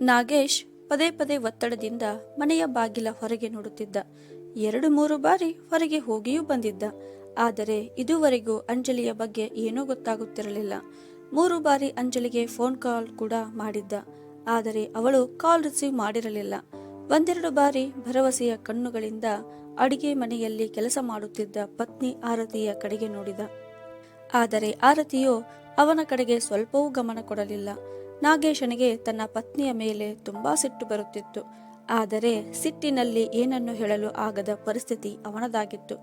ನಾಗೇಶ್ ಪದೇ ಪದೇ ಒತ್ತಡದಿಂದ ಮನೆಯ ಬಾಗಿಲ ಹೊರಗೆ ನೋಡುತ್ತಿದ್ದ. ಎರಡು ಮೂರು ಬಾರಿ ಹೊರಗೆ ಹೋಗಿಯೂ ಬಂದಿದ್ದ. ಆದರೆ ಇದುವರೆಗೂ ಅಂಜಲಿಯ ಬಗ್ಗೆ ಏನೂ ಗೊತ್ತಾಗುತ್ತಿರಲಿಲ್ಲ. ಮೂರು ಬಾರಿ ಅಂಜಲಿಗೆ ಫೋನ್ ಕಾಲ್ ಕೂಡ ಮಾಡಿದ್ದ. ಆದರೆ ಅವಳು ಕಾಲ್ ರಿಸೀವ್ ಮಾಡಿರಲಿಲ್ಲ. ಒಂದೆರಡು ಬಾರಿ ಭರವಸೆಯ ಕಣ್ಣುಗಳಿಂದ ಅಡಿಗೆ ಮನೆಯಲ್ಲಿ ಕೆಲಸ ಮಾಡುತ್ತಿದ್ದ ಪತ್ನಿ ಆರತಿಯ ಕಡೆಗೆ ನೋಡಿದ. ಆದರೆ ಆರತಿಯು ಅವನ ಕಡೆಗೆ ಸ್ವಲ್ಪವೂ ಗಮನ ಕೊಡಲಿಲ್ಲ. ನಾಗೇಶನಿಗೆ ತನ್ನ ಪತ್ನಿಯ ಮೇಲೆ ತುಂಬಾ ಸಿಟ್ಟು ಬರುತ್ತಿತ್ತು. ಆದರೆ ಸಿಟ್ಟಿನಲ್ಲಿ ಏನನ್ನು ಹೇಳಲು ಆಗದ ಪರಿಸ್ಥಿತಿ ಅವನದಾಗಿತ್ತು.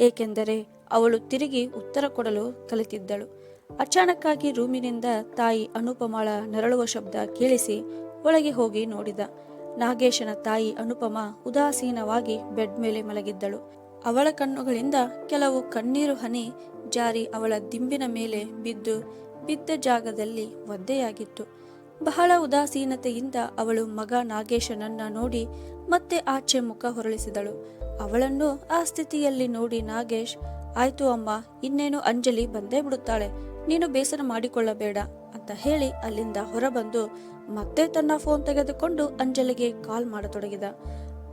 ಏಕೆಂದರೆ ಅವಳು ತಿರುಗಿ ಉತ್ತರ ಕೊಡಲು ಕಲಿತಿದ್ದಳು. ಅಚಾನಕ್ಕಾಗಿ ರೂಮಿನಿಂದ ತಾಯಿ ಅನುಪಮಾಳ ನರಳುವ ಶಬ್ದ ಕೇಳಿಸಿ ಒಳಗೆ ಹೋಗಿ ನೋಡಿದ. ನಾಗೇಶನ ತಾಯಿ ಅನುಪಮ ಉದಾಸೀನವಾಗಿ ಬೆಡ್ ಮೇಲೆ ಮಲಗಿದ್ದಳು. ಅವಳ ಕಣ್ಣುಗಳಿಂದ ಕೆಲವು ಕಣ್ಣೀರು ಹನಿ ಜಾರಿ ಅವಳ ದಿಂಬಿನ ಮೇಲೆ ಬಿದ್ದು ಬಿದ್ದ ಜಾಗದಲ್ಲಿ ಒದ್ದೆಯಾಗಿತ್ತು. ಬಹಳ ಉದಾಸೀನತೆಯಿಂದ ಅವಳು ಮಗ ನಾಗೇಶನನ್ನ ನೋಡಿ ಮತ್ತೆ ಆಚೆ ಮುಖ ಹೊರಳಿಸಿದಳು. ಅವಳನ್ನು ಆ ಸ್ಥಿತಿಯಲ್ಲಿ ನೋಡಿ ನಾಗೇಶ್, ಆಯ್ತು ಅಮ್ಮ, ಇನ್ನೇನು ಅಂಜಲಿ ಬಂದೇ ಬಿಡುತ್ತಾಳೆ, ನೀನು ಬೇಸರ ಮಾಡಿಕೊಳ್ಳಬೇಡ ಅಂತ ಹೇಳಿ ಅಲ್ಲಿಂದ ಹೊರಬಂದು ಮತ್ತೆ ತನ್ನ ಫೋನ್ ತೆಗೆದುಕೊಂಡು ಅಂಜಲಿಗೆ ಕಾಲ್ ಮಾಡತೊಡಗಿದ.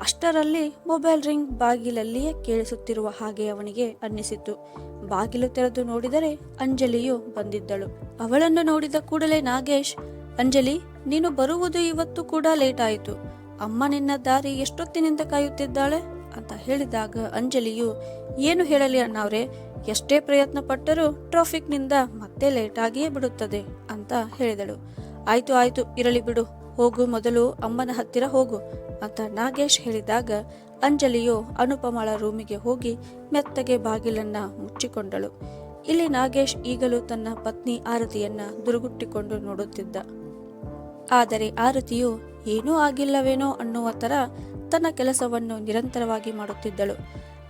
ಅಷ್ಟರಲ್ಲಿ ಮೊಬೈಲ್ ರಿಂಗ್ ಬಾಗಿಲಲ್ಲಿಯೇ ಕೇಳಿಸುತ್ತಿರುವ ಹಾಗೆ ಅವನಿಗೆ ಅನ್ನಿಸಿತು ಬಾಗಿಲು ತೆರೆದು ನೋಡಿದರೆ ಅಂಜಲಿಯು ಬಂದಿದ್ದಳು. ಅವಳನ್ನು ನೋಡಿದ ಕೂಡಲೇ ನಾಗೇಶ್ ಅಂಜಲಿ, ನೀನು ಬರುವುದು ಇವತ್ತು ಕೂಡ ಲೇಟ್ ಆಯಿತು. ಅಮ್ಮ ನಿನ್ನ ದಾರಿ ಎಷ್ಟೊತ್ತಿನಿಂದ ಕಾಯುತ್ತಿದ್ದಾಳೆ? ಅಂತ ಹೇಳಿದಾಗ ಅಂಜಲಿಯು, ಏನು ಹೇಳಲಿ ಅಣ್ಣವ್ರೆ, ಎಷ್ಟೇ ಪ್ರಯತ್ನ ಪಟ್ಟರೂ ಟ್ರಾಫಿಕ್ನಿಂದ ಮತ್ತೆ ಲೇಟ್ ಆಗಿಯೇ ಬಿಡುತ್ತದೆ ಅಂತ ಹೇಳಿದಳು. ಆಯ್ತು ಆಯ್ತು, ಇರಲಿ ಬಿಡು, ಹೋಗು ಮೊದಲು ಅಮ್ಮನ ಹತ್ತಿರ ಹೋಗು ಅಂತ ನಾಗೇಶ್ ಹೇಳಿದಾಗ ಅಂಜಲಿಯು ಅನುಪಮಳ ರೂಮಿಗೆ ಹೋಗಿ ಮೆತ್ತಗೆ ಬಾಗಿಲನ್ನ ಮುಚ್ಚಿಕೊಂಡಳು. ಇಲ್ಲಿ ನಾಗೇಶ್ ಈಗಲೂ ತನ್ನ ಪತ್ನಿ ಆರತಿಯನ್ನ ದುರುಗುಟ್ಟಿಕೊಂಡು ನೋಡುತ್ತಿದ್ದ. ಆದರೆ ಆರತಿಯು ಏನೂ ಆಗಿಲ್ಲವೇನೋ ಅನ್ನುವ ಥರ ತನ್ನ ಕೆಲಸವನ್ನು ನಿರಂತರವಾಗಿ ಮಾಡುತ್ತಿದ್ದಳು.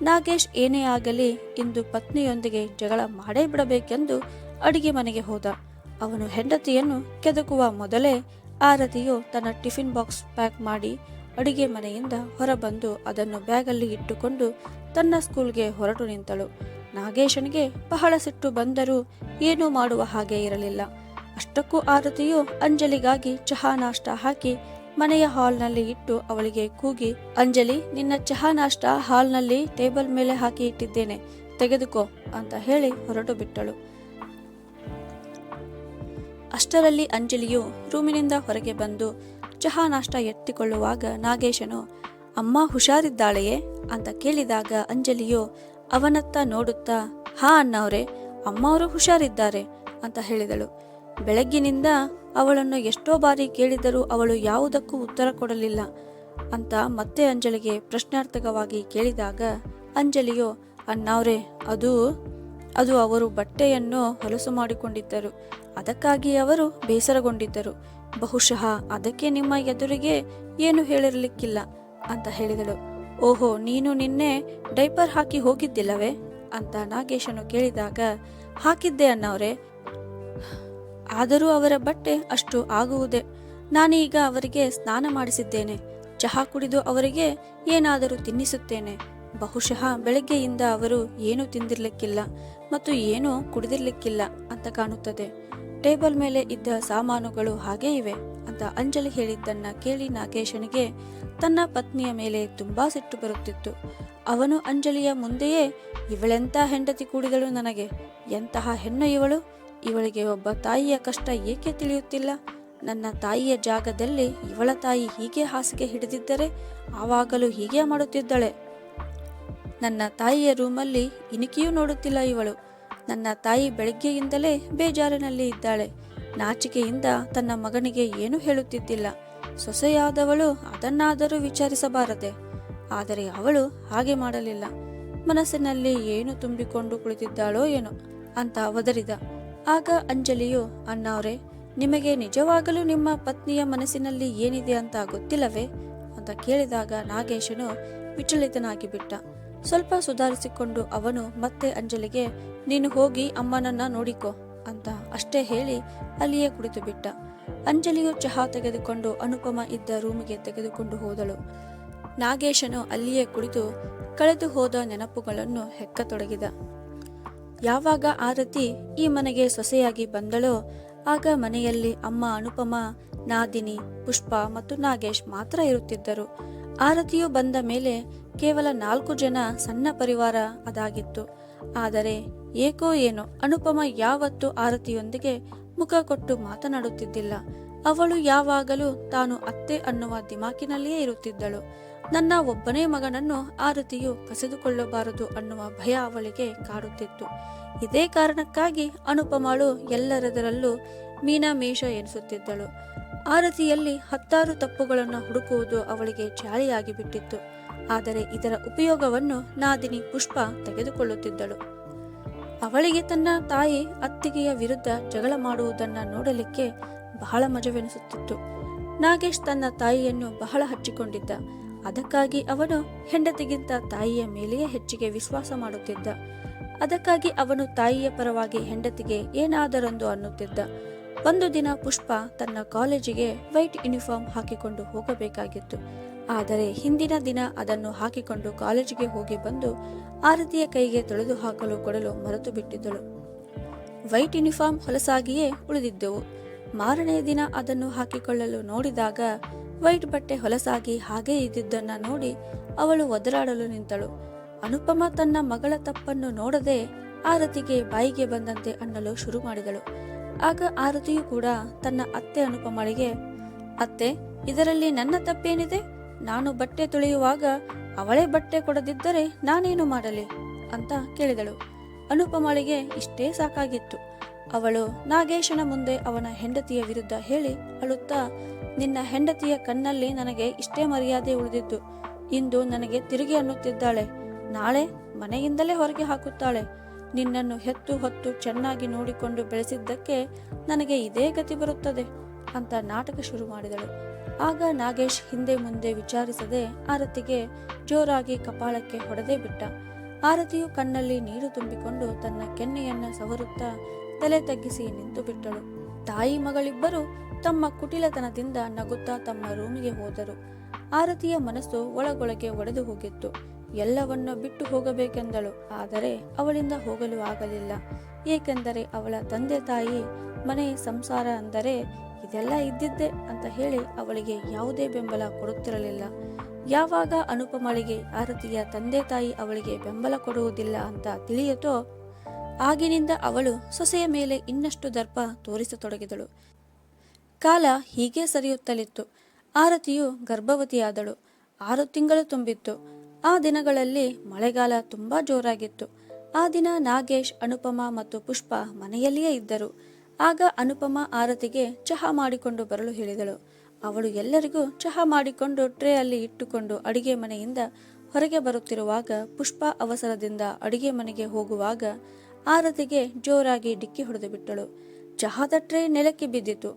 ನಾಗೇಶ್, ಏನೇ ಆಗಲಿ, ಇಂದು ಪತ್ನಿಯೊಂದಿಗೆ ಜಗಳ ಮಾಡೇ ಬಿಡಬೇಕೆಂದು ಅಡಿಗೆ ಮನೆಗೆ ಹೋದ. ಅವನು ಹೆಂಡತಿಯನ್ನು ಕೆದಕುವ ಮೊದಲೇ ಆರತಿಯು ತನ್ನ ಟಿಫಿನ್ ಬಾಕ್ಸ್ ಪ್ಯಾಕ್ ಮಾಡಿ ಅಡಿಗೆ ಮನೆಯಿಂದ ಹೊರಬಂದು ಅದನ್ನು ಬ್ಯಾಗಲ್ಲಿ ಇಟ್ಟುಕೊಂಡು ತನ್ನ ಸ್ಕೂಲ್ಗೆ ಹೊರಟು ನಿಂತಳು. ನಾಗೇಶನಿಗೆ ಬಹಳ ಸಿಟ್ಟು ಬಂದರೂ ಏನೂ ಮಾಡುವ ಹಾಗೆ ಇರಲಿಲ್ಲ. ಅಷ್ಟಕ್ಕೂ ಆರತಿಯು ಅಂಜಲಿಗಾಗಿ ಚಹಾ ನಾಷ್ಟ ಹಾಕಿ ಮನೆಯ ಹಾಲ್ನಲ್ಲಿ ಇಟ್ಟು ಅವಳಿಗೆ ಕೂಗಿ, ಅಂಜಲಿ, ನಿನ್ನ ಚಹಾ ನಾಷ್ಟ ಹಾಲ್ನಲ್ಲಿ ಟೇಬಲ್ ಮೇಲೆ ಹಾಕಿ ಇಟ್ಟಿದ್ದೇನೆ, ತೆಗೆದುಕೋ, ಅಂತ ಹೇಳಿ ಹೊರಟು ಬಿಟ್ಟಳು. ಅಷ್ಟರಲ್ಲಿ ಅಂಜಲಿಯು ರೂಮಿನಿಂದ ಹೊರಗೆ ಬಂದು ಚಹಾ ನಾಷ್ಟ ಎತ್ತಿಕೊಳ್ಳುವಾಗ ನಾಗೇಶನು, ಅಮ್ಮ ಹುಷಾರಿದ್ದಾಳೆಯೇ? ಅಂತ ಕೇಳಿದಾಗ ಅಂಜಲಿಯು, ಅವನತ್ತ ನೋಡುತ್ತಾ, ಹಾ, ಅಣ್ಣವ್ರೆ ಅಮ್ಮವರು ಹುಷಾರಿದ್ದಾರೆ, ಅಂತ ಹೇಳಿದಳು. ಬೆಳಗ್ಗಿನಿಂದ ಅವಳನ್ನು ಎಷ್ಟೋ ಬಾರಿ ಕೇಳಿದರೂ ಅವಳು ಯಾವುದಕ್ಕೂ ಉತ್ತರ ಕೊಡಲಿಲ್ಲ ಅಂತ ಮತ್ತೆ ಅಂಜಲಿಗೆ ಪ್ರಶ್ನಾರ್ಥಕವಾಗಿ ಕೇಳಿದಾಗ, ಅಂಜಲಿಯು, ಅಣ್ಣಾವ್ರೆ, ಅದು ಅದು ಅವರು ಬಟ್ಟೆಯನ್ನು ಹೊಲಸು ಮಾಡಿಕೊಂಡಿದ್ದರು. ಅದಕ್ಕಾಗಿ ಅವರು ಬೇಸರಗೊಂಡಿದ್ದರು. ಬಹುಶಃ ಅದಕ್ಕೆ ನಿಮ್ಮ ಎದುರಿಗೆ ಏನು ಹೇಳಿರಲಿಕ್ಕಿಲ್ಲ, ಅಂತ ಹೇಳಿದಳು. ಓಹೋ, ನೀನು ನಿನ್ನೆ ಡೈಪರ್ ಹಾಕಿ ಹೋಗಿದ್ದಿಲ್ಲವೇ? ಅಂತ ನಾಗೇಶನು ಕೇಳಿದಾಗ, ಹಾಕಿದ್ದೆ ಅನ್ನವ್ರೆ ಆದರೂ ಅವರ ಬಟ್ಟೆ ಅಷ್ಟು ಆಗುವುದೇ. ನಾನೀಗ ಅವರಿಗೆ ಸ್ನಾನ ಮಾಡಿಸಿದ್ದೇನೆ. ಚಹಾ ಕುಡಿದು ಅವರಿಗೆ ಏನಾದರೂ ತಿನ್ನಿಸುತ್ತೇನೆ. ಬಹುಶಃ ಬೆಳಗ್ಗೆಯಿಂದ ಅವರು ಏನೂ ತಿಂದಿರ್ಲಿಕ್ಕಿಲ್ಲ ಮತ್ತು ಏನೂ ಕುಡಿದಿರ್ಲಿಕ್ಕಿಲ್ಲ ಅಂತ ಕಾಣುತ್ತದೆ. ಟೇಬಲ್ ಮೇಲೆ ಇದ್ದ ಸಾಮಾನುಗಳು ಹಾಗೇ ಇವೆ ಅಂತ ಅಂಜಲಿ ಹೇಳಿದ್ದನ್ನ ಕೇಳಿ ನಾಗೇಶನಿಗೆ ತನ್ನ ಪತ್ನಿಯ ಮೇಲೆ ತುಂಬಾ ಸಿಟ್ಟು ಬರುತ್ತಿತ್ತು. ಅವನು ಅಂಜಲಿಯ ಮುಂದೆಯೇ ಇವಳೆಂಥ ಹೆಂಡತಿ ಕೂಡಿದಳು ನನಗೆ? ಎಂತಹ ಹೆಣ್ಣು ಇವಳು? ಇವಳಿಗೆ ಒಬ್ಬ ತಾಯಿಯ ಕಷ್ಟ ಏಕೆ ತಿಳಿಯುತ್ತಿಲ್ಲ? ನನ್ನ ತಾಯಿಯ ಜಾಗದಲ್ಲಿ ಇವಳ ತಾಯಿ ಹೀಗೆ ಹಾಸಿಗೆ ಹಿಡಿದಿದ್ದರೆ ಆವಾಗಲೂ ಹೀಗೆ ಮಾಡುತ್ತಿದ್ದಳೆ. ನನ್ನ ತಾಯಿಯ ರೂಮಲ್ಲಿ ಇನಿಕೆಯೂ ನೋಡುತ್ತಿಲ್ಲ ಇವಳು. ನನ್ನ ತಾಯಿ ಬೆಳಗ್ಗೆಯಿಂದಲೇ ಬೇಜಾರಿನಲ್ಲಿ ಇದ್ದಾಳೆ. ನಾಚಿಕೆಯಿಂದ ತನ್ನ ಮಗನಿಗೆ ಏನೂ ಹೇಳುತ್ತಿದ್ದಿಲ್ಲ. ಸೊಸೆಯಾದವಳು ಅದನ್ನಾದರೂ ವಿಚಾರಿಸಬಾರದೆ. ಆದರೆ ಅವಳು ಹಾಗೆ ಮಾಡಲಿಲ್ಲ. ಮನಸ್ಸಿನಲ್ಲಿ ಏನು ತುಂಬಿಕೊಂಡು ಕುಳಿತಿದ್ದಾಳೋ ಏನೋ ಅಂತ ಒದರಿದ ಆಗ ಅಂಜಲಿಯು, ಅಣ್ಣವ್ರೆ, ನಿಮಗೆ ನಿಜವಾಗಲೂ ನಿಮ್ಮ ಪತ್ನಿಯ ಮನಸ್ಸಿನಲ್ಲಿ ಏನಿದೆ ಅಂತ ಗೊತ್ತಿಲ್ಲವೇ? ಅಂತ ಕೇಳಿದಾಗ ನಾಗೇಶನು ವಿಚಲಿತನಾಗಿ ಬಿಟ್ಟ ಸ್ವಲ್ಪ ಸುಧಾರಿಸಿಕೊಂಡು ಅವನು ಮತ್ತೆ ಅಂಜಲಿಗೆ, ನೀನು ಹೋಗಿ ಅಮ್ಮನನ್ನ ನೋಡಿಕೋ ಅಂತ ಅಷ್ಟೇ ಹೇಳಿ ಅಲ್ಲಿಯೇ ಕುಳಿತು ಬಿಟ್ಟ ಅಂಜಲಿಯು ಚಹಾ ತೆಗೆದುಕೊಂಡು ಅನುಪಮ ಇದ್ದ ರೂಮಿಗೆ ತೆಗೆದುಕೊಂಡು ಹೋದಳು. ನಾಗೇಶನು ಅಲ್ಲಿಯೇ ಕುಳಿತು ಕಳೆದು ಹೋದ ನೆನಪುಗಳನ್ನು ಹೆಕ್ಕತೊಡಗಿದ. ಯಾವಾಗ ಆರತಿ ಈ ಮನೆಗೆ ಸೊಸೆಯಾಗಿ ಬಂದಳೋ, ಆಗ ಮನೆಯಲ್ಲಿ ಅಮ್ಮ ಅನುಪಮ, ನಾದಿನಿ, ಪುಷ್ಪ ಮತ್ತು ನಾಗೇಶ್ ಮಾತ್ರ ಇರುತ್ತಿದ್ದರು. ಆರತಿಯು ಬಂದ ಮೇಲೆ ಕೇವಲ ನಾಲ್ಕು ಜನ ಸಣ್ಣ ಪರಿವಾರ ಅದಾಗಿತ್ತು. ಆದರೆ ಏಕೋ ಏನೋ ಅನುಪಮ ಯಾವತ್ತೂ ಆರತಿಯೊಂದಿಗೆ ಮುಖ ಕೊಟ್ಟು ಮಾತನಾಡುತ್ತಿದ್ದಿಲ್ಲ. ಅವಳು ಯಾವಾಗಲೂ ತಾನು ಅತ್ತೆ ಅನ್ನುವ ದಿಮಾಕಿನಲ್ಲಿಯೇ ಇರುತ್ತಿದ್ದಳು. ನನ್ನ ಒಬ್ಬನೇ ಮಗನನ್ನು ಆರತಿಯು ಕಸಿದುಕೊಳ್ಳಬಾರದು ಅನ್ನುವ ಭಯ ಅವಳಿಗೆ ಕಾಡುತ್ತಿತ್ತು. ಇದೇ ಕಾರಣಕ್ಕಾಗಿ ಅನುಪಮಾಳು ಎಲ್ಲರದರಲ್ಲೂ ಮೀನಾ ಮೇಷ ಎನಿಸುತ್ತಿದ್ದಳು ಆರತಿಯಲ್ಲಿ ಹತ್ತಾರು ತಪ್ಪುಗಳನ್ನು ಹುಡುಕುವುದು ಅವಳಿಗೆ ಜಾಲಿಯಾಗಿ ಬಿಟ್ಟಿತ್ತು. ಆದರೆ ಇದರ ಉಪಯೋಗವನ್ನು ನಾದಿನಿ ಪುಷ್ಪ ತೆಗೆದುಕೊಳ್ಳುತ್ತಿದ್ದಳು. ಅವಳಿಗೆ ತನ್ನ ತಾಯಿ ಅತ್ತಿಗೆಯ ವಿರುದ್ಧ ಜಗಳ ಮಾಡುವುದನ್ನ ನೋಡಲಿಕ್ಕೆ ಬಹಳ ಮಜವೆನಿಸುತ್ತಿತ್ತು. ನಾಗೇಶ್ ತನ್ನ ತಾಯಿಯನ್ನು ಬಹಳ ಹಚ್ಚಿಕೊಂಡಿದ್ದ. ಅದಕ್ಕಾಗಿ ಅವನು ಹೆಂಡತಿಗಿಂತ ತಾಯಿಯ ಮೇಲೆಯೇ ಹೆಚ್ಚಿಗೆ ವಿಶ್ವಾಸ ಮಾಡುತ್ತಿದ್ದ. ಅದಕ್ಕಾಗಿ ಅವನು ತಾಯಿಯ ಪರವಾಗಿ ಹೆಂಡತಿಗೆ ಏನಾದರೊಂದು ಅನ್ನುತ್ತಿದ್ದ. ಒಂದು ದಿನ ಪುಷ್ಪ ತನ್ನ ಕಾಲೇಜಿಗೆ ವೈಟ್ ಯೂನಿಫಾರ್ಮ್ ಹಾಕಿಕೊಂಡು ಹೋಗಬೇಕಾಗಿತ್ತು. ಆದರೆ ಹಿಂದಿನ ದಿನ ಅದನ್ನು ಹಾಕಿಕೊಂಡು ಕಾಲೇಜಿಗೆ ಹೋಗಿ ಬಂದು ಆರತಿಯ ಕೈಗೆ ತೊಳೆದು ಹಾಕಲು ಕೊಡಲು ಮರೆತು ಬಿಟ್ಟಿದ್ದಳು. White uniform ಹೊಲಸಾಗಿಯೇ ಉಳಿದಿದ್ದೆವು. ಮಾರನೆಯ ದಿನ ಅದನ್ನು ಹಾಕಿಕೊಳ್ಳಲು ನೋಡಿದಾಗ ವೈಟ್ ಬಟ್ಟೆ ಹೊಲಸಾಗಿ ಹಾಗೇ ಇದ್ದಿದ್ದನ್ನ ನೋಡಿ ಅವಳು ಒದರಾಡಲು ನಿಂತಳು. ಅನುಪಮ ತನ್ನ ಮಗಳ ತಪ್ಪನ್ನು ನೋಡದೆ ಆರತಿಗೆ ಬಾಯಿಗೆ ಬಂದಂತೆ ಅನ್ನಲು ಶುರು ಮಾಡಿದಳು. ಆಗ ಆರತಿಯು ಕೂಡ ತನ್ನ ಅತ್ತೆ ಅನುಪಮಳಿಗೆ, ಅತ್ತೆ, ಇದರಲ್ಲಿ ನನ್ನ ತಪ್ಪೇನಿದೆ? ನಾನು ಬಟ್ಟೆ ತೊಳೆಯುವಾಗ ಅವಳೇ ಬಟ್ಟೆ ಕೊಡದಿದ್ದರೆ ನಾನೇನು ಮಾಡಲಿ? ಅಂತ ಕೇಳಿದಳು. ಅನುಪಮಳಿಗೆ ಇಷ್ಟೇ ಸಾಕಾಗಿತ್ತು. ಅವಳು ನಾಗೇಶನ ಮುಂದೆ ಅವನ ಹೆಂಡತಿಯ ವಿರುದ್ಧ ಹೇಳಿ ಅಳುತ್ತಾ, ನಿನ್ನ ಹೆಂಡತಿಯ ಕಣ್ಣಲ್ಲಿ ನನಗೆ ಇಷ್ಟೇ ಮರ್ಯಾದೆ ಉಳಿದಿದ್ದು, ಇಂದು ನನಗೆ ತಿರುಗಿ ಅನ್ನುತ್ತಿದ್ದಾಳೆ. ನಾಳೆ ಮನೆಯಿಂದಲೇ ಹೊರಗೆ ಹಾಕುತ್ತಾಳೆ. ನಿನ್ನನ್ನು ಹೆತ್ತು ಹೊತ್ತು ಚೆನ್ನಾಗಿ ನೋಡಿಕೊಂಡು ಬೆಳೆಸಿದ್ದಕ್ಕೆ ನನಗೆ ಇದೇ ಗತಿ ಬರುತ್ತದೆ ಅಂತ ನಾಟಕ ಶುರು ಮಾಡಿದಳು. ಆಗ ನಾಗೇಶ್ ಹಿಂದೆ ಮುಂದೆ ವಿಚಾರಿಸದೆ ಆರತಿಗೆ ಜೋರಾಗಿ ಕಪಾಳಕ್ಕೆ ಹೊಡೆದೇ ಬಿಟ್ಟ. ಆರತಿಯು ಕಣ್ಣಲ್ಲಿ ನೀರು ತುಂಬಿಕೊಂಡು ತನ್ನ ಕೆನ್ನೆಯನ್ನು ಸವರುತ್ತಾ ತಲೆ ತಗ್ಗಿಸಿ ನಿಂತು ಬಿಟ್ಟಳು. ತಾಯಿ ಮಗಳಿಬ್ಬರು ತಮ್ಮ ಕುಟಿಲತನದಿಂದ ನಗುತ್ತಾ ತಮ್ಮ ರೂಮಿಗೆ ಹೋದರು. ಆರತಿಯ ಮನಸ್ಸು ಒಳಗೊಳಗೆ ಒಡೆದು ಹೋಗಿತ್ತು. ಎಲ್ಲವನ್ನ ಬಿಟ್ಟು ಹೋಗಬೇಕೆಂದಳು. ಆದರೆ ಅವಳಿಂದ ಹೋಗಲು ಆಗಲಿಲ್ಲ. ಏಕೆಂದರೆ ಅವಳ ತಂದೆ ತಾಯಿ ಮನೆ ಸಂಸಾರ ಅಂದರೆ ಇದೆಲ್ಲ ಇದ್ದಿದ್ದೆ ಅಂತ ಹೇಳಿ ಅವಳಿಗೆ ಯಾವುದೇ ಬೆಂಬಲ ಕೊಡುತ್ತಿರಲಿಲ್ಲ. ಯಾವಾಗ ಅನುಪಮಳಿಗೆ ಆರತಿಯ ತಂದೆ ತಾಯಿ ಅವಳಿಗೆ ಬೆಂಬಲ ಕೊಡುವುದಿಲ್ಲ ಅಂತ ತಿಳಿಯಿತೋ ಆಗಿನಿಂದ ಅವಳು ಸೊಸೆಯ ಮೇಲೆ ಇನ್ನಷ್ಟು ದರ್ಪ ತೋರಿಸತೊಡಗಿದಳು. ಕಾಲ ಹೀಗೆ ಸರಿಯುತ್ತಲಿತ್ತು. ಆರತಿಯು ಗರ್ಭವತಿಯಾದಳು. ಆರು ತಿಂಗಳು ತುಂಬಿತ್ತು. ಆ ದಿನಗಳಲ್ಲಿ ಮಳೆಗಾಲ ತುಂಬಾ ಜೋರಾಗಿತ್ತು. ಆ ದಿನ ನಾಗೇಶ್, ಅನುಪಮ ಮತ್ತು ಪುಷ್ಪ ಮನೆಯಲ್ಲಿಯೇ ಇದ್ದರು. ಆಗ ಅನುಪಮ ಆರತಿಗೆ ಚಹಾ ಮಾಡಿಕೊಂಡು ಬರಲು ಹೇಳಿದಳು. ಅವಳು ಎಲ್ಲರಿಗೂ ಚಹಾ ಮಾಡಿಕೊಂಡು ಟ್ರೇ ಅಲ್ಲಿ ಇಟ್ಟುಕೊಂಡು ಅಡಿಗೆ ಮನೆಯಿಂದ ಹೊರಗೆ ಬರುತ್ತಿರುವಾಗ ಪುಷ್ಪ ಅವಸರದಿಂದ ಅಡಿಗೆ ಮನೆಗೆ ಹೋಗುವಾಗ ಆರತಿಗೆ ಜೋರಾಗಿ ಡಿಕ್ಕಿ ಹೊಡೆದು ಬಿಟ್ಟಳು. ಚಹಾದ ಟ್ರೇ ನೆಲಕ್ಕೆ ಬಿದ್ದಿತು.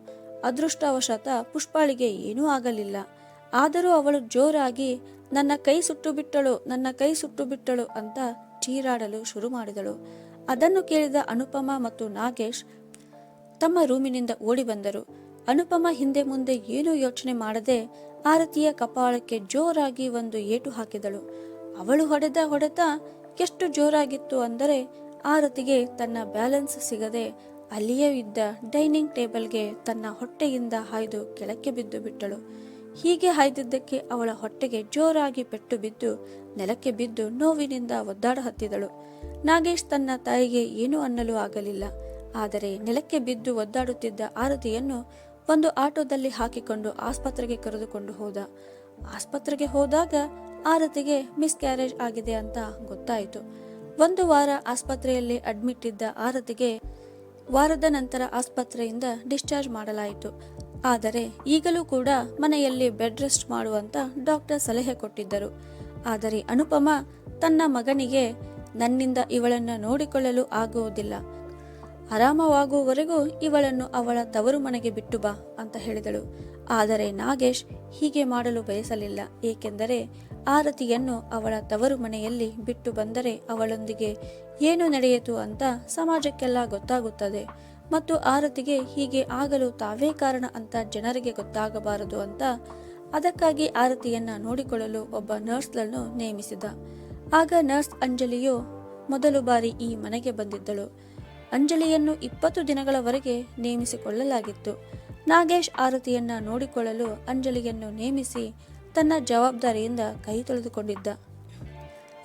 ಅದೃಷ್ಟವಶಾತ ಪುಷ್ಪಾಳಿಗೆ ಏನೂ ಆಗಲಿಲ್ಲ. ಆದರೂ ಅವಳು ಜೋರಾಗಿ, ನನ್ನ ಕೈ ಸುಟ್ಟು ಬಿಟ್ಟಳು, ನನ್ನ ಕೈ ಸುಟ್ಟು ಬಿಟ್ಟಳು ಅಂತ ಚೀರಾಡಲು ಶುರು ಮಾಡಿದಳು. ಅದನ್ನು ಕೇಳಿದ ಅನುಪಮ ಮತ್ತು ನಾಗೇಶ್ ತಮ್ಮ ರೂಮಿನಿಂದ ಓಡಿ ಬಂದರು. ಅನುಪಮ ಹಿಂದೆ ಮುಂದೆ ಏನೂ ಯೋಚನೆ ಮಾಡದೆ ಆರತಿಯ ಕಪಾಳಕ್ಕೆ ಜೋರಾಗಿ ಒಂದು ಏಟು ಹಾಕಿದಳು. ಅವಳು ಹೊಡೆದ ಹೊಡೆತ ಎಷ್ಟು ಜೋರಾಗಿತ್ತು ಅಂದರೆ ಆರತಿಗೆ ತನ್ನ ಬ್ಯಾಲೆನ್ಸ್ ಸಿಗದೆ ಅಲ್ಲಿಯೇ ಇದ್ದ ಡೈನಿಂಗ್ ಟೇಬಲ್ಗೆ ತನ್ನ ಹೊಟ್ಟೆಯಿಂದ ಹಾಯ್ದು ಕೆಳಕ್ಕೆ ಬಿದ್ದು ಬಿಟ್ಟಳು. ಹೀಗೆ ಹಾಯ್ದಿದ್ದಕ್ಕೆ ಅವಳ ಹೊಟ್ಟೆಗೆ ಜೋರಾಗಿ ಪೆಟ್ಟು ಬಿದ್ದು ನೆಲಕ್ಕೆ ಬಿದ್ದು ನೋವಿನಿಂದ ಒದ್ದಾಡ ಹತ್ತಿದಳು. ನಾಗೇಶ್ ತನ್ನ ತಾಯಿಗೆ ಏನೂ ಅನ್ನಲು ಆಗಲಿಲ್ಲ. ಆದರೆ ನೆಲಕ್ಕೆ ಬಿದ್ದು ಒದ್ದಾಡುತ್ತಿದ್ದ ಆರತಿಯನ್ನು ಒಂದು ಆಟೋದಲ್ಲಿ ಹಾಕಿಕೊಂಡು ಆಸ್ಪತ್ರೆಗೆ ಕರೆದುಕೊಂಡು ಹೋದ. ಆಸ್ಪತ್ರೆಗೆ ಹೋದಾಗ ಆರತಿಗೆ ಮಿಸ್ ಕ್ಯಾರೇಜ್ ಆಗಿದೆ ಅಂತ ಗೊತ್ತಾಯಿತು. ಒಂದು ವಾರ ಆಸ್ಪತ್ರೆಯಲ್ಲಿ ಅಡ್ಮಿಟ್ ಇದ್ದ ಆರತಿಗೆ ವಾರದ ನಂತರ ಆಸ್ಪತ್ರೆಯಿಂದ ಡಿಸ್ಚಾರ್ಜ್ ಮಾಡಲಾಯಿತು. ಆದರೆ ಈಗಲೂ ಕೂಡ ಮನೆಯಲ್ಲಿ ಬೆಡ್ ರೆಸ್ಟ್ ಮಾಡುವಂತ ಡಾಕ್ಟರ್ ಸಲಹೆ ಕೊಟ್ಟಿದ್ದರು. ಆದರೆ ಅನುಪಮ ತನ್ನ ಮಗನಿಗೆ ನನ್ನಿಂದ ಇವಳನ್ನು ನೋಡಿಕೊಳ್ಳಲು ಆಗುವುದಿಲ್ಲ. ಆರಾಮವಾಗುವವರೆಗೂ ಇವಳನ್ನು ಅವಳ ತವರು ಮನೆಗೆ ಬಿಟ್ಟು ಬಾ ಅಂತ ಹೇಳಿದಳು. ಆದರೆ ನಾಗೇಶ್ ಹೀಗೆ ಮಾಡಲು ಬಯಸಲಿಲ್ಲ. ಏಕೆಂದರೆ ಆರತಿಯನ್ನು ಅವಳ ತವರು ಮನೆಯಲ್ಲಿ ಬಿಟ್ಟು ಬಂದರೆ ಅವಳೊಂದಿಗೆ ಏನು ನಡೆಯಿತು ಅಂತ ಸಮಾಜಕ್ಕೆಲ್ಲ ಗೊತ್ತಾಗುತ್ತದೆ. ಮತ್ತು ಆರತಿಗೆ ಹೀಗೆ ಆಗಲು ತಾವೇ ಕಾರಣ ಅಂತ ಜನರಿಗೆ ಗೊತ್ತಾಗಬಾರದು ಅಂತ ಅದಕ್ಕಾಗಿ ಆರತಿಯನ್ನ ನೋಡಿಕೊಳ್ಳಲು ಒಬ್ಬ ನರ್ಸ್ಗಳನ್ನು ನೇಮಿಸಿದ. ಆಗ ನರ್ಸ್ ಅಂಜಲಿಯು ಮೊದಲು ಬಾರಿ ಈ ಮನೆಗೆ ಬಂದಿದ್ದಳು. ಅಂಜಲಿಯನ್ನು ಇಪ್ಪತ್ತು ದಿನಗಳವರೆಗೆ ನೇಮಿಸಿಕೊಳ್ಳಲಾಗಿತ್ತು. ನಾಗೇಶ್ ಆರತಿಯನ್ನ ನೋಡಿಕೊಳ್ಳಲು ಅಂಜಲಿಯನ್ನು ನೇಮಿಸಿ ತನ್ನ ಜವಾಬ್ದಾರಿಯಿಂದ ಕೈ ತೊಳೆದುಕೊಂಡಿದ್ದ.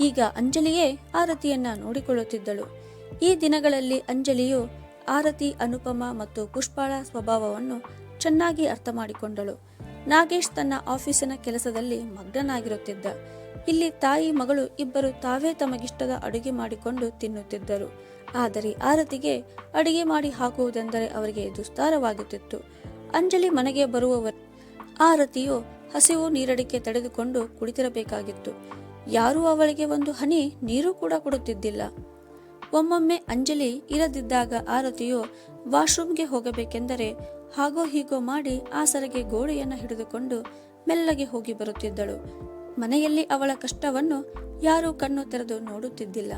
ಈಗ ಅಂಜಲಿಯೇ ಆರತಿಯನ್ನ ನೋಡಿಕೊಳ್ಳುತ್ತಿದ್ದಳು. ಈ ದಿನಗಳಲ್ಲಿ ಅಂಜಲಿಯು ಆರತಿ, ಅನುಪಮ ಮತ್ತು ಪುಷ್ಪಾಳ ಸ್ವಭಾವವನ್ನು ಚೆನ್ನಾಗಿ ಅರ್ಥ ಮಾಡಿಕೊಂಡಳು ನಾಗೇಶ್ ತನ್ನ ಆಫೀಸಿನ ಕೆಲಸದಲ್ಲಿ ಮಗ್ನನಾಗಿರುತ್ತಿದ್ದ. ಇಲ್ಲಿ ತಾಯಿ ಮಗಳು ಇಬ್ಬರು ತಾವೇ ತಮಗಿಷ್ಟದ ಅಡುಗೆ ಮಾಡಿಕೊಂಡು ತಿನ್ನುತ್ತಿದ್ದರು. ಆದರೆ ಆರತಿಗೆ ಅಡಿಗೆ ಮಾಡಿ ಹಾಕುವುದೆಂದರೆ ಅವರಿಗೆ ದುಸ್ತಾರವಾಗುತ್ತಿತ್ತು. ಅಂಜಲಿ ಮನೆಗೆ ಬರುವವರು ಆರತಿಯು ಹಸಿವು ನೀರಡಿಕೆ ತಡೆದುಕೊಂಡು ಕುಳಿತಿರಬೇಕಾಗಿತ್ತು. ಯಾರೂ ಅವಳಿಗೆ ಒಂದು ಹನಿ ನೀರು ಕೂಡ ಕೊಡುತ್ತಿದ್ದಿಲ್ಲ. ಒಮ್ಮೊಮ್ಮೆ ಅಂಜಲಿ ಇರದಿದ್ದಾಗ ಆರತಿಯು ವಾಶ್ರೂಮ್ಗೆ ಹೋಗಬೇಕೆಂದರೆ ಹಾಗೋ ಹೀಗೋ ಮಾಡಿ ಆಸರೆಗೆ ಗೋಡೆಯನ್ನು ಹಿಡಿದುಕೊಂಡು ಮೆಲ್ಲಗೆ ಹೋಗಿ ಬರುತ್ತಿದ್ದಳು. ಮನೆಯಲ್ಲಿ ಅವಳ ಕಷ್ಟವನ್ನು ಯಾರೂ ಕಣ್ಣು ತೆರೆದು ನೋಡುತ್ತಿದ್ದಿಲ್ಲ.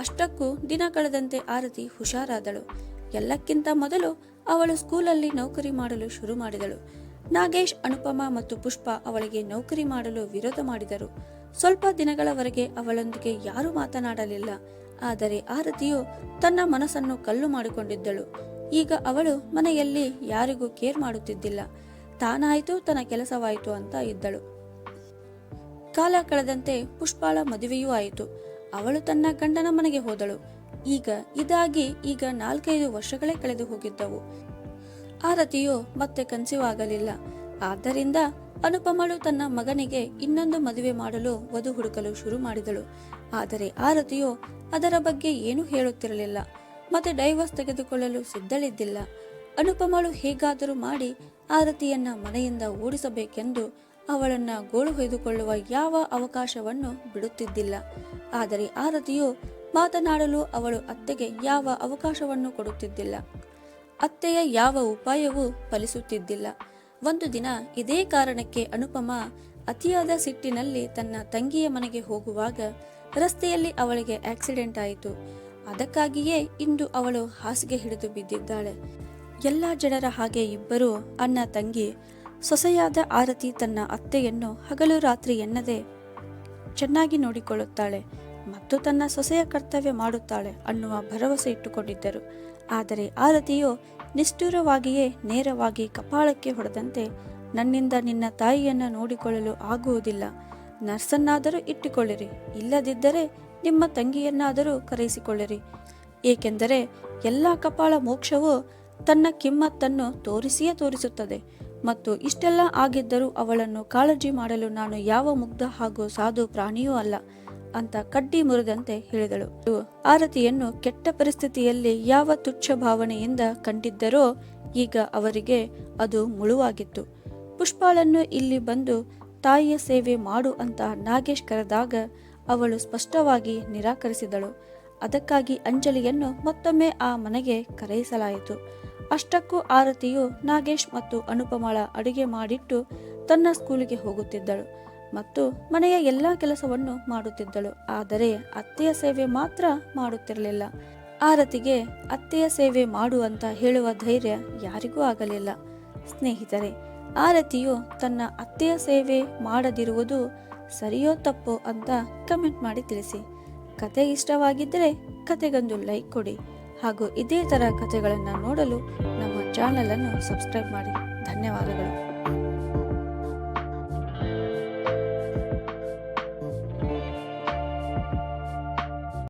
ಅಷ್ಟಕ್ಕೂ ದಿನ ಕಳೆದಂತೆ ಆರತಿ ಹುಷಾರಾದಳು. ಎಲ್ಲಕ್ಕಿಂತ ಮೊದಲು ಅವಳು ಸ್ಕೂಲಲ್ಲಿ ನೌಕರಿ ಮಾಡಲು ಶುರು ಮಾಡಿದಳು. ನಾಗೇಶ್, ಅನುಪಮ ಮತ್ತು ಪುಷ್ಪ ಅವಳಿಗೆ ನೌಕರಿ ಮಾಡಲು ವಿರೋಧ ಮಾಡಿದರು. ಸ್ವಲ್ಪ ದಿನಗಳವರೆಗೆ ಅವಳೊಂದಿಗೆ ಯಾರೂ ಮಾತನಾಡಲಿಲ್ಲ. ಆದರೆ ಆರತಿಯು ತನ್ನ ಮನಸ್ಸನ್ನು ಕಲ್ಲು ಮಾಡಿಕೊಂಡಿದ್ದಳು. ಈಗ ಅವಳು ಮನೆಯಲ್ಲಿ ಯಾರಿಗೂ ಕೇರ್ ಮಾಡುತ್ತಿದ್ದಿಲ್ಲ. ತಾನಾಯಿತು, ತನ್ನ ಕೆಲಸವಾಯಿತು ಅಂತ ಇದ್ದಳು. ಕಾಲ ಕಳೆದಂತೆ ಪುಷ್ಪಾಳ ಮದುವೆಯೂ ಆಯಿತು. ಅವಳು ತನ್ನ ಗಂಡನ ಮನೆಗೆ ಹೋದಳು. ಈಗ ಇದಾಗಿ ಈಗ ನಾಲ್ಕೈದು ವರ್ಷಗಳೇ ಕಳೆದು ಹೋಗಿದ್ದವು. ಆರತಿಯು ಮತ್ತೆ ಕನ್ಸೀವ್ ಆಗಲಿಲ್ಲ ಆದ್ದರಿಂದ ಅನುಪಮಳು ತನ್ನ ಮಗನಿಗೆ ಇನ್ನೊಂದು ಮದುವೆ ಮಾಡಲು ವಧು ಹುಡುಕಲು ಶುರು ಮಾಡಿದಳು. ಆದರೆ ಆರತಿಯು ಅದರ ಬಗ್ಗೆ ಏನೂ ಹೇಳುತ್ತಿರಲಿಲ್ಲ. ಮತ್ತೆ ಡೈವರ್ಸ್ ತೆಗೆದುಕೊಳ್ಳಲು ಸಿದ್ಧಳಿದ್ದಿಲ್ಲ. ಅನುಪಮಳು ಹೇಗಾದರೂ ಮಾಡಿ ಆರತಿಯನ್ನ ಮನೆಯಿಂದ ಓಡಿಸಬೇಕೆಂದು ಅವಳನ್ನ ಗೋಳು ಹೊಯ್ದುಕೊಳ್ಳುವ ಯಾವ ಅವಕಾಶವನ್ನು ಬಿಡುತ್ತಿದ್ದಿಲ್ಲ. ಆದರೆ ಆರತಿಯು ಮಾತನಾಡಲು ಅವಳು ಅತ್ತೆಗೆ ಯಾವ ಅವಕಾಶವನ್ನು ಕೊಡುತ್ತಿದ್ದಿಲ್ಲ. ಅತ್ತೆಯ ಯಾವ ಉಪಾಯವೂ ಫಲಿಸುತ್ತಿದ್ದಿಲ್ಲ. ಒಂದು ದಿನ ಇದೇ ಕಾರಣಕ್ಕೆ ಅನುಪಮ ಅತಿಯಾದ ಸಿಟ್ಟಿನಲ್ಲಿ ತನ್ನ ತಂಗಿಯ ಮನೆಗೆ ಹೋಗುವಾಗ ರಸ್ತೆಯಲ್ಲಿ ಅವಳಿಗೆ ಆಕ್ಸಿಡೆಂಟ್ ಆಯಿತು. ಅದಕ್ಕಾಗಿಯೇ ಇಂದು ಅವಳು ಹಾಸಿಗೆ ಹಿಡಿದು ಬಿದ್ದಿದ್ದಾಳೆ. ಎಲ್ಲ ಜನರ ಹಾಗೆ ಇಬ್ಬರು ಅಣ್ಣ, ತಂಗಿ ಸೊಸೆಯಾದ ಆರತಿ ತನ್ನ ಅತ್ತೆಯನ್ನು ಹಗಲು ರಾತ್ರಿ ಎನ್ನದೆ ಚೆನ್ನಾಗಿ ನೋಡಿಕೊಳ್ಳುತ್ತಾಳೆ ಮತ್ತು ತನ್ನ ಸೊಸೆಯ ಕರ್ತವ್ಯ ಮಾಡುತ್ತಾಳೆ ಅನ್ನುವ ಭರವಸೆ ಇಟ್ಟುಕೊಂಡಿದ್ದರು. ಆದರೆ ಆರತಿಯು ನಿಷ್ಠುರವಾಗಿಯೇ ನೇರವಾಗಿ ಕಪಾಳಕ್ಕೆ ಹೊಡೆದಂತೆ ನನ್ನಿಂದ ನಿನ್ನ ತಾಯಿಯನ್ನು ನೋಡಿಕೊಳ್ಳಲು ಆಗುವುದಿಲ್ಲ. ನರ್ಸನ್ನಾದರೂ ಇಟ್ಟುಕೊಳ್ಳಿರಿ, ಇಲ್ಲದಿದ್ದರೆ ನಿಮ್ಮ ತಂಗಿಯನ್ನಾದರೂ ಕರೆಸಿಕೊಳ್ಳಿರಿ ಏಕೆಂದರೆ ಎಲ್ಲ ಕಪಾಳ ಮೋಕ್ಷವು ತನ್ನ ಕಿಮ್ಮತ್ತನ್ನು ತೋರಿಸಿಯೇ ತೋರಿಸುತ್ತದೆ. ಮತ್ತು ಇಷ್ಟೆಲ್ಲ ಆಗಿದ್ದರೂ ಅವಳನ್ನು ಕಾಳಜಿ ಮಾಡಲು ನಾನು ಯಾವ ಮುಗ್ಧ ಹಾಗೂ ಸಾಧು ಪ್ರಾಣಿಯೂ ಅಲ್ಲ ಅಂತ ಕಡ್ಡಿ ಮುರಿದಂತೆ ಹೇಳಿದಳು. ಆರತಿಯನ್ನು ಕೆಟ್ಟ ಪರಿಸ್ಥಿತಿಯಲ್ಲಿ ಯಾವ ತುಚ್ಛ ಭಾವನೆಯಿಂದ ಕಂಡಿದ್ದರೋ ಈಗ ಅವರಿಗೆ ಅದು ಮುಳುವಾಗಿತ್ತು. ಪುಷ್ಪಾಳನ್ನು ಇಲ್ಲಿ ಬಂದು ತಾಯಿಯ ಸೇವೆ ಮಾಡು ಅಂತ ನಾಗೇಶ್ ಕರೆದಾಗ ಅವಳು ಸ್ಪಷ್ಟವಾಗಿ ನಿರಾಕರಿಸಿದಳು. ಅದಕ್ಕಾಗಿ ಅಂಜಲಿಯನ್ನು ಮತ್ತೊಮ್ಮೆ ಆ ಮನೆಗೆ ಕರೆಯಿಸಲಾಯಿತು. ಅಷ್ಟಕ್ಕೂ ಆರತಿಯು ನಾಗೇಶ್ ಮತ್ತು ಅನುಪಮಳ ಅಡುಗೆ ಮಾಡಿಟ್ಟು ತನ್ನ ಸ್ಕೂಲಿಗೆ ಹೋಗುತ್ತಿದ್ದಳು ಮತ್ತು ಮನೆಯ ಎಲ್ಲ ಕೆಲಸವನ್ನು ಮಾಡುತ್ತಿದ್ದಳು. ಆದರೆ ಅತ್ತೆಯ ಸೇವೆ ಮಾತ್ರ ಮಾಡುತ್ತಿರಲಿಲ್ಲ. ಆರತಿಗೆ ಅತ್ತೆಯ ಸೇವೆ ಮಾಡು ಅಂತ ಹೇಳುವ ಧೈರ್ಯ ಯಾರಿಗೂ ಆಗಲಿಲ್ಲ. ಸ್ನೇಹಿತರೆ, ಆರತಿಯು ತನ್ನ ಅತ್ತೆಯ ಸೇವೆ ಮಾಡದಿರುವುದು ಸರಿಯೋ ತಪ್ಪೋ ಅಂತ ಕಮೆಂಟ್ ಮಾಡಿ ತಿಳಿಸಿ. ಕತೆ ಇಷ್ಟವಾಗಿದ್ದರೆ ಕತೆಗೊಂದು ಲೈಕ್ ಕೊಡಿ. ಹಾಗೂ ಇದೇ ಥರ ಕಥೆಗಳನ್ನು ನೋಡಲು ನಮ್ಮ ಚಾನಲನ್ನು ಸಬ್ಸ್ಕ್ರೈಬ್ ಮಾಡಿ. ಧನ್ಯವಾದಗಳು.